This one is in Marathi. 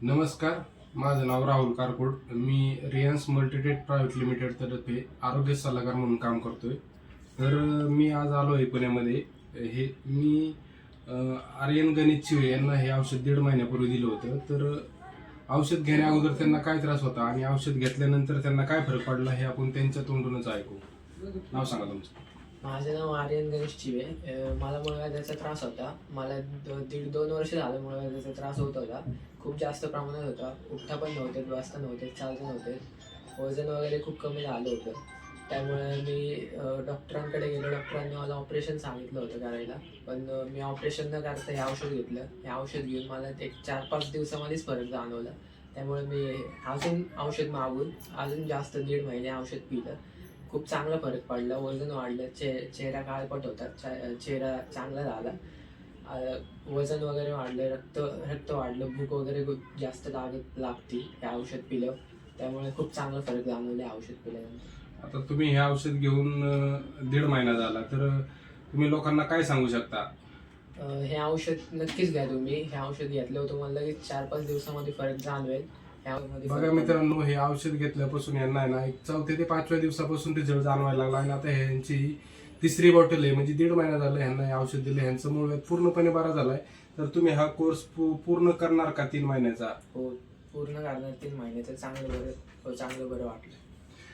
नमस्कार माझं नाव राहुल कारकोड. मी रियान्स मल्टीटेट प्रायव्हेट लिमिटेडतर्फे आरोग्य सल्लागार म्हणून काम करतोय. तर मी आज आलो आहे पुण्यामध्ये. हे मी आर्यन गणित चिवे यांना हे औषध दीड महिन्यापूर्वी दिलं होतं. तर औषध घेण्या अगोदर त्यांना काय त्रास होता आणि औषध घेतल्यानंतर त्यांना काय फरक पडला हे आपण त्यांच्या तोंडूनच ऐकू. नाव सांगा तुमचं. माझं नाव आर्यन गणेश चिवे. मला मुळव्याधाचा त्रास होता. मला दीड दोन वर्ष झालं मुळव्याधाचा त्रास होत होता. खूप जास्त प्रमाणात होता. उठता पण नव्हते बसता नव्हते चालत नव्हते. वजन वगैरे खूप कमी झालं होतं. त्यामुळे मी डॉक्टरांकडे गेलो. डॉक्टरांनी मला ऑपरेशन सांगितलं होतं करायला. पण मी ऑपरेशन न करता हे औषध घेतलं. हे औषध घेऊन मला एक चार पाच दिवसामध्येच फरक जाणवला. त्यामुळे मी अजून औषध मागून अजून जास्त दीड महिने औषध पिलं. खूप चांगला फरक पडला. वजन वाढलं. चे चेहरा काळपट होता. चे- चेहरा चांगला झाला. वजन वगैरे वाढलं. रक्त रक्त वाढलं. भूक वगैरे खूप जास्त लागत लागती हे औषध पिलं. त्यामुळे खूप चांगला फरक जाणवले औषध पिल्यानंतर आता तुम्ही हे औषध घेऊन दीड महिना झाला. तर तुम्ही लोकांना काय सांगू शकता? हे औषध नक्कीच घ्या तुम्ही. हे औषध घेतलं तुम्हाला लगेच चार पाच दिवसामध्ये फरक जाणवेल. बघा मित्रांनो हे औषध घेतल्यापासून यांना आहे ना एक चौथ्या ते पाचव्या दिवसापासून रिझल्ट जाणवायला लागला. आणि आता ह्यांची ही तिसरी बॉटल आहे म्हणजे दीड महिना झाला ह्यांना हे औषध दिलं. ह्यांचं मूळ पूर्णपणे बरा झालाय. तर तुम्ही हा कोर्स पूर्ण करणार का तीन महिन्याचा? हो पूर्ण करणार तीन महिन्याचं चांगलं बरं चांगलं बरं वाटलं.